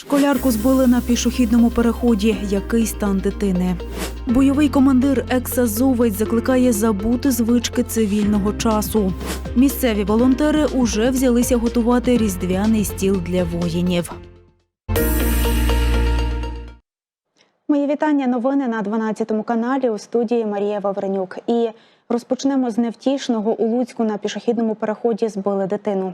Школярку збили на пішохідному переході. Який стан дитини? Бойовий командир екс-азовець закликає забути звички цивільного часу. Місцеві волонтери уже взялися готувати різдвяний стіл для воїнів. Мої вітання. Новини на 12 каналі у студії Марія Вавренюк. І розпочнемо з невтішного у Луцьку на пішохідному переході збили дитину.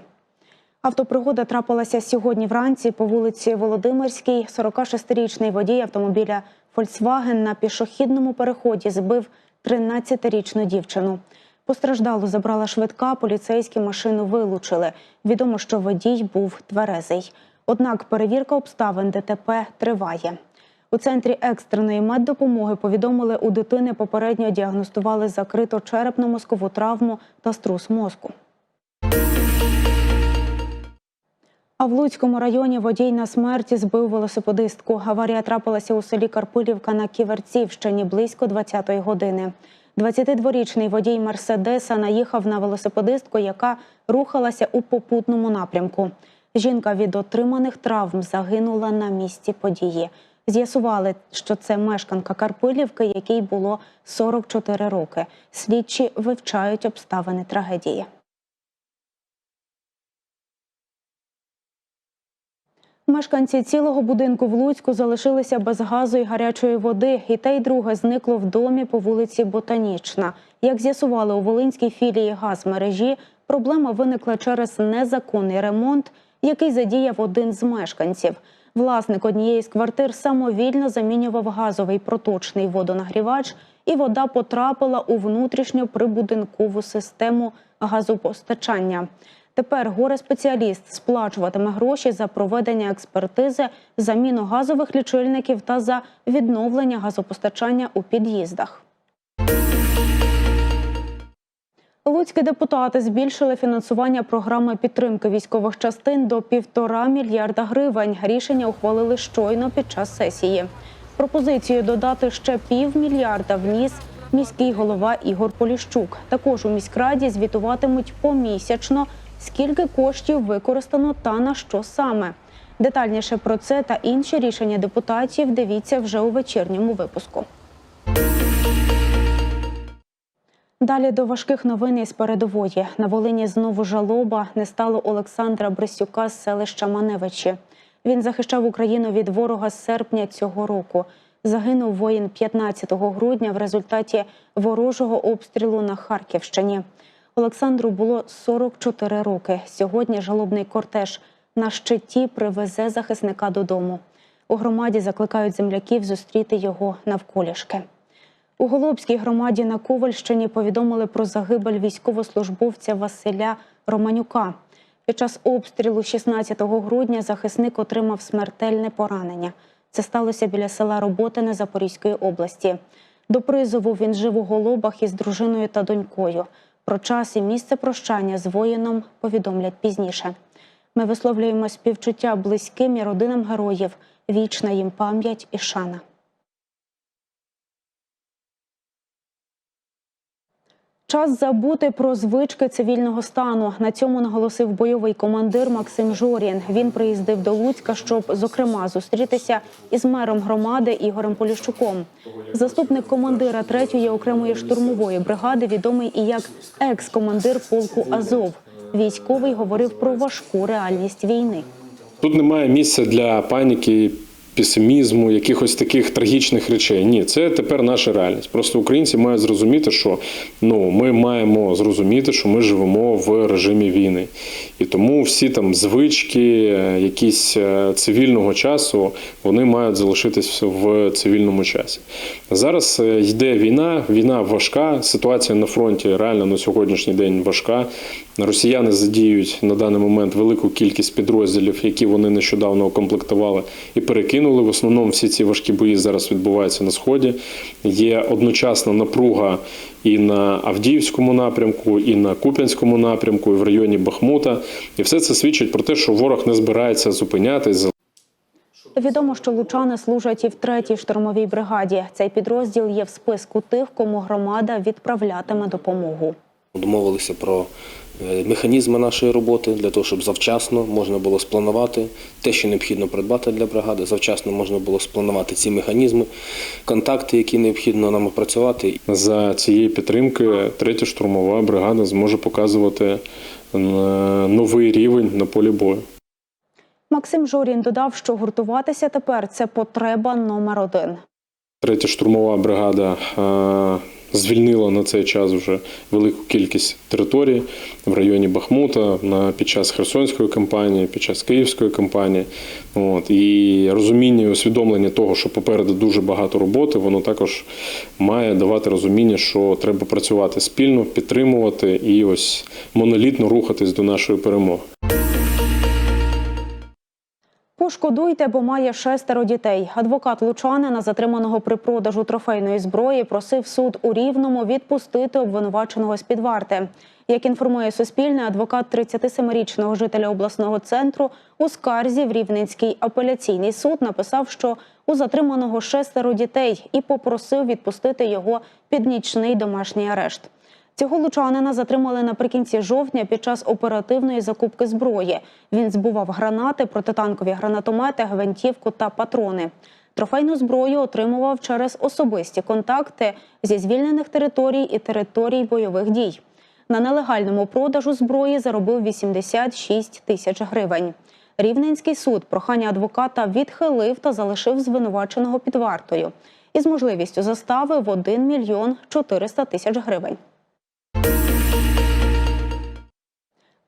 Автопригода трапилася сьогодні вранці по вулиці Володимирській. 46-річний водій автомобіля Volkswagen на пішохідному переході збив 13-річну дівчину. Постраждалу забрала швидка, поліцейські машину вилучили. Відомо, що водій був тверезий. Однак перевірка обставин ДТП триває. У центрі екстреної меддопомоги повідомили, у дитини попередньо діагностували закрито черепно-мозкову травму та струс мозку. А в Луцькому районі водій на смерті збив велосипедистку. Аварія трапилася у селі Карпилівка на Ківерцівщині близько 20-ї години. 22-річний водій Мерседеса наїхав на велосипедистку, яка рухалася у попутному напрямку. Жінка від отриманих травм загинула на місці події. З'ясували, що це мешканка Карпилівки, якій було 44 роки. Слідчі вивчають обставини трагедії. Мешканці цілого будинку в Луцьку залишилися без газу і гарячої води. І те й друге зникло в домі по вулиці Ботанічна. Як з'ясували у Волинській філії газмережі, проблема виникла через незаконний ремонт, який задіяв один з мешканців. Власник однієї з квартир самовільно замінював газовий проточний водонагрівач, і вода потрапила у внутрішньо прибудинкову систему газопостачання. Тепер горе-спеціаліст сплачуватиме гроші за проведення експертизи, заміну газових лічильників та за відновлення газопостачання у під'їздах. Луцькі депутати збільшили фінансування програми підтримки військових частин до півтора мільярда гривень. Рішення ухвалили щойно під час сесії. Пропозицію додати ще півмільярда вніс міський голова Ігор Поліщук. Також у міськраді звітуватимуть помісячно, скільки коштів використано та на що саме. Детальніше про це та інші рішення депутатів дивіться вже у вечірньому випуску. Далі до важких новин із передової. На Волині знову жалоба не стало Олександра Брисюка з селища Маневичі. Він захищав Україну від ворога з серпня цього року. Загинув воїн 15 грудня в результаті ворожого обстрілу на Харківщині. Олександру було 44 роки. Сьогодні жалобний кортеж на щиті привезе захисника додому. У громаді закликають земляків зустріти його навколішки. У Голубській громаді на Ковальщині повідомили про загибель військовослужбовця Василя Романюка. Під час обстрілу 16 грудня захисник отримав смертельне поранення. Це сталося біля села Роботине Запорізької області. До призову він жив у Голубах із дружиною та донькою. Про час і місце прощання з воїном повідомлять пізніше. Ми висловлюємо співчуття близьким і родинам героїв. Вічна їм пам'ять і шана. Час забути про звички цивільного стану. На цьому наголосив бойовий командир Максим Жорін. Він приїздив до Луцька, щоб зокрема зустрітися із мером громади Ігорем Поліщуком. Заступник командира 3-ї окремої штурмової бригади, відомий і як екс-командир полку Азов. Військовий говорив про важку реальність війни. Тут немає місця для паніки, песимізму, якихось таких трагічних речей. Ні, це тепер наша реальність. Просто українці мають зрозуміти, що ну ми маємо зрозуміти, що ми живемо в режимі війни, і тому всі там звички, якісь е, цивільного часу, вони мають залишитись в цивільному часі. Зараз е, йде війна, війна важка. Ситуація на фронті реально на сьогоднішній день важка. Росіяни задіють на даний момент велику кількість підрозділів, які вони нещодавно укомплектували і перекинули. В основному всі ці важкі бої зараз відбуваються на сході. Є одночасна напруга і на Авдіївському напрямку, і на Куп'янському напрямку, і в районі Бахмута. І все це свідчить про те, що ворог не збирається зупинятись. Відомо, що лучани служать і в третій штурмовій бригаді. Цей підрозділ є в списку тих, кому громада відправлятиме допомогу. Домовилися про механізми нашої роботи для того, щоб завчасно можна було спланувати те, що необхідно придбати для бригади. Завчасно можна було спланувати ці механізми, контакти, які необхідно нам опрацювати. За цієї підтримки третя штурмова бригада зможе показувати е, новий рівень на полі бою. Максим Жорін додав, що гуртуватися тепер це потреба номер один. Третя штурмова бригада е, звільнила на цей час вже велику кількість територій в районі Бахмута на під час Херсонської кампанії, під час Київської кампанії. От і розуміння і усвідомлення того, що попереду дуже багато роботи, воно також має давати розуміння, що треба працювати спільно, підтримувати і ось монолітно рухатись до нашої перемоги. Пошкодуйте, бо має шестеро дітей. Адвокат Лучанина, затриманого при продажу трофейної зброї, просив суд у Рівному відпустити обвинуваченого з-під варти. Як інформує Суспільне, адвокат 37-річного жителя обласного центру у скарзі в Рівненський апеляційний суд написав, що у затриманого шестеро дітей і попросив відпустити його під нічний домашній арешт. Цього лучанина затримали наприкінці жовтня під час оперативної закупки зброї. Він збував гранати, протитанкові гранатомети, гвинтівку та патрони. Трофейну зброю отримував через особисті контакти зі звільнених територій і територій бойових дій. На нелегальному продажу зброї заробив 86 тисяч гривень. Рівненський суд прохання адвоката відхилив та залишив звинуваченого під вартою із можливістю застави в 1 мільйон 400 тисяч гривень.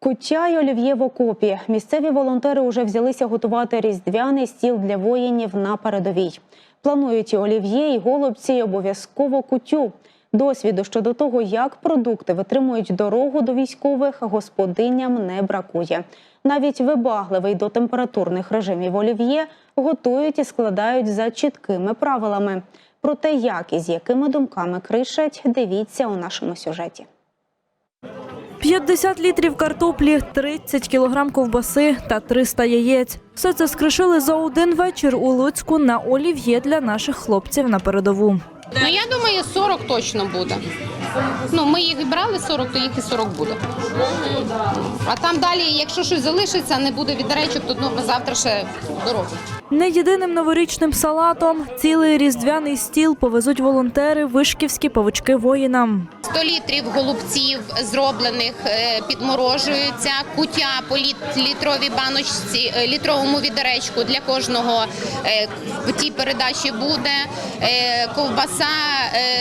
Куття й олів'є в окопі. Місцеві волонтери вже взялися готувати різдвяний стіл для воїнів на передовій. Планують і олів'є, і голубці, і обов'язково кутю. Досвіду щодо того, як продукти витримують дорогу до військових, господиням не бракує. Навіть вибагливий до температурних режимів олів'є готують і складають за чіткими правилами. Про те, як і з якими думками кришать, дивіться у нашому сюжеті. 50 літрів картоплі, 30 кілограм ковбаси та 300 яєць. Все це скришили за один вечір у Луцьку на олів'є для наших хлопців на передову. Ну я думаю, 40 точно буде. Ну, ми їх брали 40, то їх і 40 буде. А там далі, якщо щось залишиться, не буде відречок, то ну, ми завтра ще доробимо. Не єдиним новорічним салатом цілий різдвяний стіл повезуть волонтери вишківські павучки воїнам. 100 літрів голубців зроблених е, підморожуються, кутя по літ- літровій баночці, е, літровому відеречку для кожного е, в тій передачі буде. Ковбаса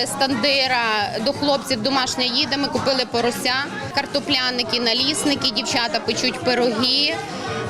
стандира до хлопців домашня їде. Ми купили порося, картопляники, налісники, дівчата печуть пироги.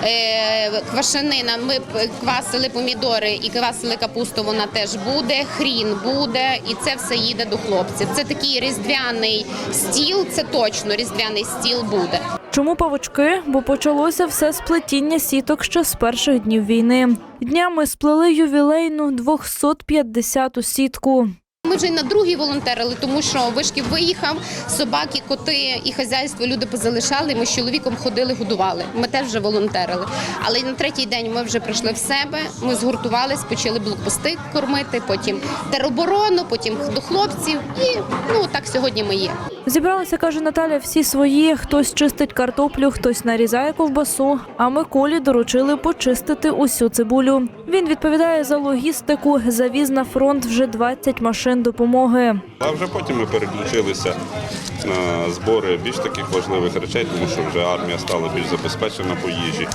Е, Квашенина, ми квасили помідори і квасили капусту, вона теж буде, хрін буде, і це все їде до хлопців. Це такий різдвяний стіл, це точно різдвяний стіл буде. Чому павучки? Бо почалося все з плетіння сіток ще з перших днів війни. Днями сплели ювілейну 250-ту сітку. Ми вже й на другий волонтерили, тому що вишків виїхав, собаки, коти і хазяйство люди позалишали. Ми з чоловіком ходили, годували. Ми теж вже волонтерили. Але на третій день ми вже прийшли в себе. Ми згуртувались, почали блокпости кормити, потім тероборону, потім до хлопців. І ну так сьогодні ми є. Зібралися, каже Наталя, всі свої. Хтось чистить картоплю, хтось нарізає ковбасу. А Миколі доручили почистити усю цибулю. Він відповідає за логістику. Завіз на фронт вже 20 машин допомоги. А вже потім ми переключилися на збори більш таких важливих речей, тому що вже армія стала більш забезпечена по їжі.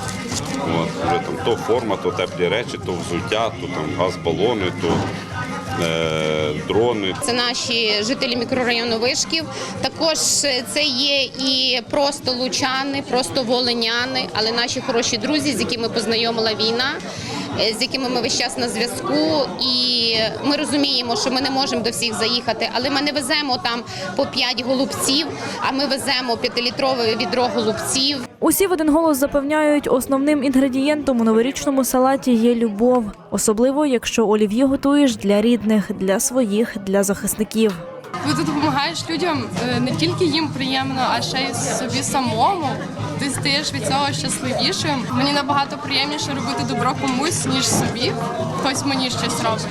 От, вже там то форма, то теплі речі, то взуття, то там газ-балони, то е, дрони. Це наші жителі мікрорайону Вишків. Також е, це є і просто лучани, просто волиняни, але наші хороші друзі, з якими познайомила війна, е, з якими ми весь час на зв'язку. І ми розуміємо, що ми не можемо до всіх заїхати, але ми не веземо там по 5 голубців, а ми веземо 5-літрове відро голубців. Усі в один голос запевняють, основним інгредієнтом у новорічному салаті є любов, особливо якщо олів'є готуєш для рідних, для своїх, для захисників. Коли ти допомагаєш людям, е, не тільки їм приємно, а ще й собі самому. ти стаєш від цього щасливішим. Мені набагато приємніше робити добро комусь, ніж собі. Хтось мені щось робить.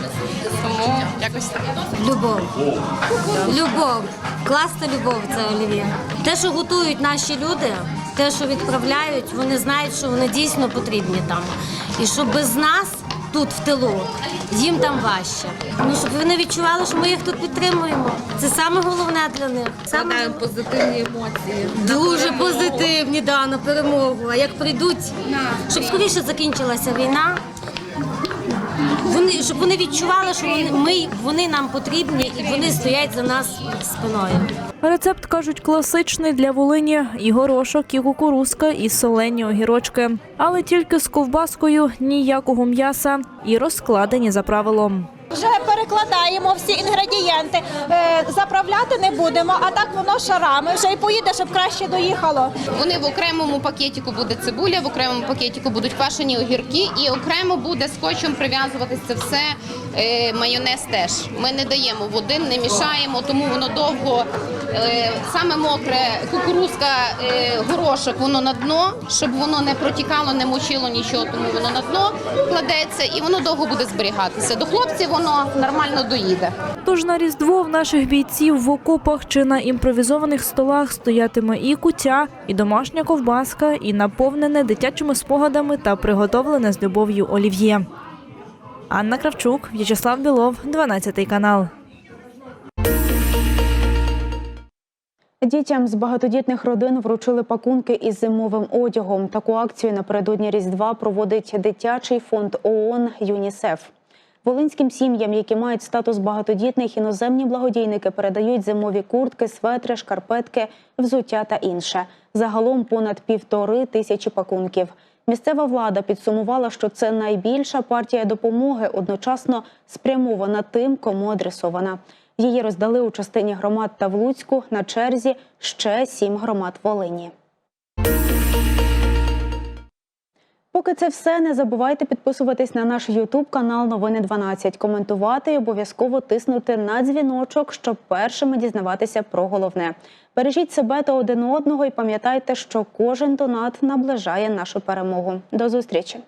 Тому якось так. Любов. Любов. Класна любов це олів'є. Те, що готують наші люди, те, що відправляють, вони знають, що вони дійсно потрібні там. І що без нас тут в тилу їм там важче. Ну щоб вони відчували, що ми їх тут підтримуємо. Це саме головне для них. Саме позитивні емоції. Дуже позитивні, да, на перемогу. А як прийдуть, щоб скоріше закінчилася війна. Вони щоб вони відчували, що вони ми вони нам потрібні і вони стоять за нас спиною. Рецепт кажуть класичний для Волині і горошок, і кукурузка, і солені огірочки. Але тільки з ковбаскою ніякого м'яса і розкладені за правилом. Вже перекладаємо всі інгредієнти, е, заправляти не будемо, а так воно шарами вже і поїде, щоб краще доїхало. Вони в окремому пакетику буде цибуля, в окремому пакетику будуть квашені огірки, і окремо буде скотчем прив'язуватися це все. е, Майонез теж. Ми не даємо води, не мішаємо, тому воно довго е, саме мокре, кукурузка, горошок, воно на дно, щоб воно не протікало, не мочило нічого, тому воно на дно кладеться і воно довго буде зберігатися. До хлопців воно нормально доїде. Тож на різдво в наших бійців в окопах чи на імпровізованих столах стоятиме і кутя, і домашня ковбаска, і наповнене дитячими спогадами та приготовлене з любов'ю олів'є. Анна Кравчук, В'ячеслав Білов, 12 канал. Дітям з багатодітних родин вручили пакунки із зимовим одягом. Таку акцію напередодні Різдва проводить дитячий фонд ООН ЮНІСЕФ. Волинським сім'ям, які мають статус багатодітних, іноземні благодійники передають зимові куртки, светри, шкарпетки, взуття та інше. Загалом понад півтори тисячі пакунків. Місцева влада підсумувала, що це найбільша партія допомоги, одночасно спрямована тим, кому адресована. Її роздали у частині громад та в Луцьку на черзі ще сім громад Волині. Поки це все, не забувайте підписуватись на наш Ютуб канал Новини 12, коментувати і обов'язково тиснути на дзвіночок, щоб першими дізнаватися про головне. Бережіть себе та один одного і пам'ятайте, що кожен донат наближає нашу перемогу. До зустрічі!